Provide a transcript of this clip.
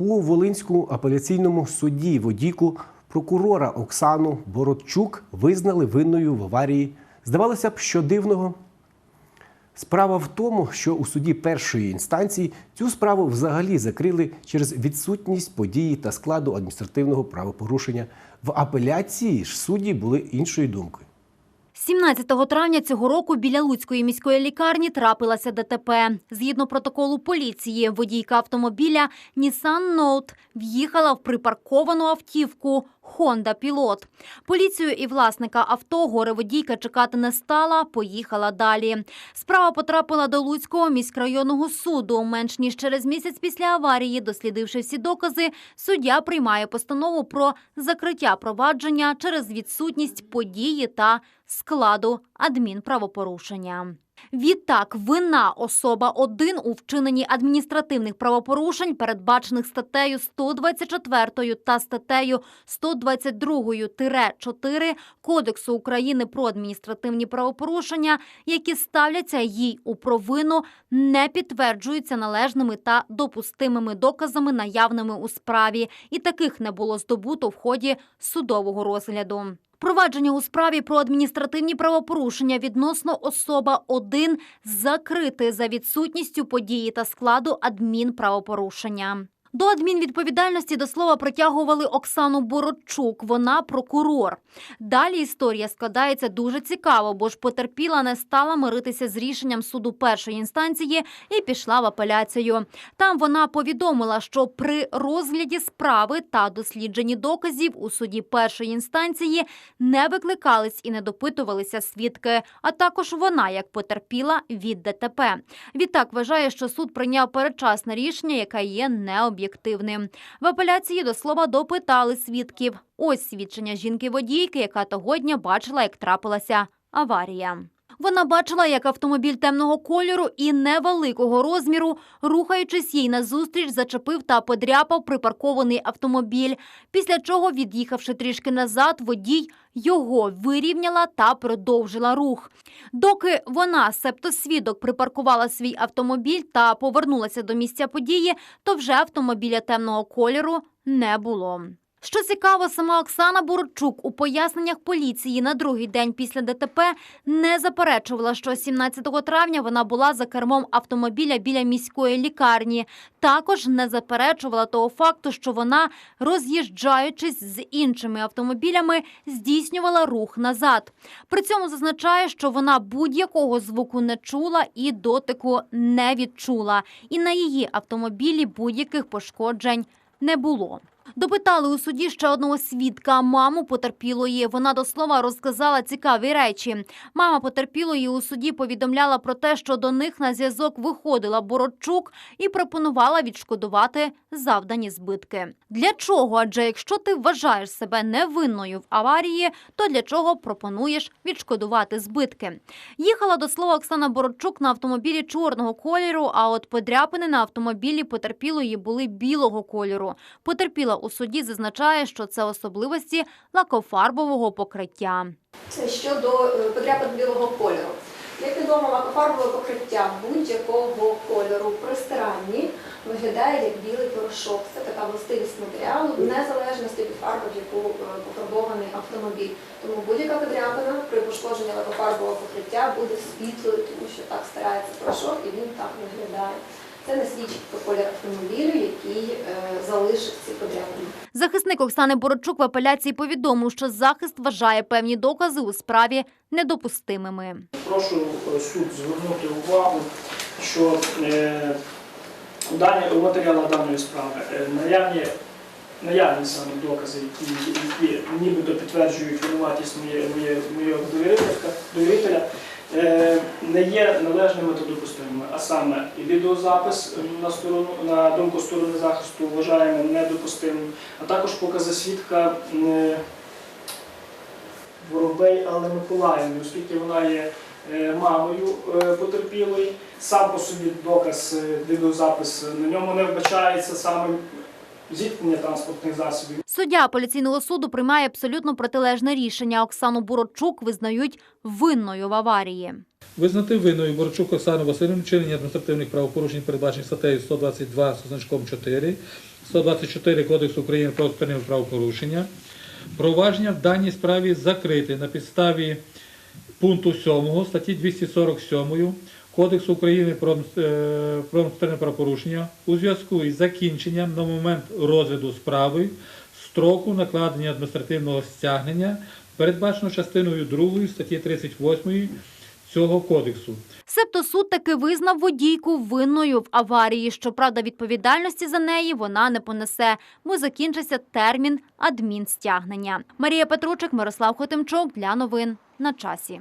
У Волинському апеляційному суді водійку прокурора Оксану Бородчук визнали винною в аварії. Здавалося б, що дивного. Справа в тому, що у суді першої інстанції цю справу взагалі закрили через відсутність події та складу адміністративного правопорушення. В апеляції ж судді були іншої думки. 17 травня цього року біля Луцької міської лікарні трапилася ДТП. Згідно протоколу поліції, водійка автомобіля Nissan Note в'їхала в припарковану автівку Honda Pilot. Поліцію і власника авто горе-водійка чекати не стала, поїхала далі. Справа потрапила до Луцького міськрайонного суду. Менш ніж через місяць після аварії, дослідивши всі докази, суддя приймає постанову про закриття провадження через відсутність події та складу адмінправопорушення. Відтак, вина особа 1 у вчиненні адміністративних правопорушень, передбачених статтею 124 та статтею 122-4 Кодексу України про адміністративні правопорушення, які ставляться їй у провину, не підтверджуються належними та допустимими доказами, наявними у справі, і таких не було здобуто в ході судового розгляду. Провадження у справі про адміністративні правопорушення відносно особа 1 закрите за відсутністю події та складу адмінправопорушення. До адмінвідповідальності до слова притягували Оксану Бородчук. Вона прокурор. Далі історія складається дуже цікаво, бо ж потерпіла не стала миритися з рішенням суду першої інстанції і пішла в апеляцію. Там вона повідомила, що при розгляді справи та дослідженні доказів у суді першої інстанції не викликались і не допитувалися свідки. А також вона як потерпіла від ДТП. Відтак вважає, що суд прийняв передчасне рішення, яке є необ'єктивним. В апеляції до слова допитали свідків. Ось свідчення жінки-водійки, яка того дня бачила, як трапилася аварія. Вона бачила, як автомобіль темного кольору і невеликого розміру, рухаючись їй назустріч, зачепив та подряпав припаркований автомобіль. Після чого, від'їхавши трішки назад, водій його вирівняла та продовжила рух. Доки вона, себто свідок, припаркувала свій автомобіль та повернулася до місця події, то вже автомобіля темного кольору не було. Що цікаво, сама Оксана Бородчук у поясненнях поліції на другий день після ДТП не заперечувала, що 17 травня вона була за кермом автомобіля біля міської лікарні. Також не заперечувала того факту, що вона, роз'їжджаючись з іншими автомобілями, здійснювала рух назад. При цьому зазначає, що вона будь-якого звуку не чула і дотику не відчула. І на її автомобілі будь-яких пошкоджень не було. Допитали у суді ще одного свідка, маму потерпілої. Вона до слова розказала цікаві речі. Мама потерпілої у суді повідомляла про те, що до них на зв'язок виходила Бородчук і пропонувала відшкодувати завдані збитки. Для чого? Адже якщо ти вважаєш себе невинною в аварії, то для чого пропонуєш відшкодувати збитки? Їхала до слова Оксана Бородчук на автомобілі чорного кольору, а от подряпини на автомобілі потерпілої були білого кольору. Потерпіла у суді зазначає, що це особливості лакофарбового покриття. Це щодо е, подряпин білого кольору. Як відомо, лакофарбове покриття будь-якого кольору при стиранні виглядає як білий порошок. Це така властивість матеріалу, в незалежності від фарби, в яку е, пофарбований автомобіль. Тому будь-яка подряпина при пошкодженні лакофарбового покриття буде світлою, тому що так старається порошок і він так виглядає. Це не свідчить про колір автомобілю, який е, залишив ці подряпини. Захисник Оксани Бородчук в апеляції повідомив, що захист вважає певні докази у справі недопустимими. Прошу е, суд звернути увагу, що е, у, матеріалах даної справи е, наявні, наявні саме докази, які, які нібито підтверджують винуватість моє, моє, моєго довірителя, е, не є належними та допустимими. А саме і відеозапис на, сторону, на думку сторони захисту вважаємо недопустимим, а також покази свідка. е, Воробей Алли Миколаївни, оскільки вона є е, мамою е, потерпілої. Сам по собі доказ, е, відеозапис на ньому не вбачається саме зіткнення транспортних засобів. Суддя апеляційного суду приймає абсолютно протилежне рішення. Оксану Бородчук визнають винною в аварії. Визнати винною Борчук Оксану Васильівну вчинення адміністративних правопорушень, передбачених статтею 122 з значком 4, 124 Кодексу України про адміністративне правопорушення. Провадження в даній справі закрите на підставі пункту 7 статті 247 Кодексу України е, про адміністративне правопорушення у зв'язку із закінченням на момент розгляду справи строку накладення адміністративного стягнення, передбачено частиною 2 статті 38 цього кодексу. Себто суд таки визнав водійку винною в аварії. Щоправда, відповідальності за неї вона не понесе, бо закінчиться термін адмінстягнення. Марія Петручик, Мирослав Хотимчук для новин на часі.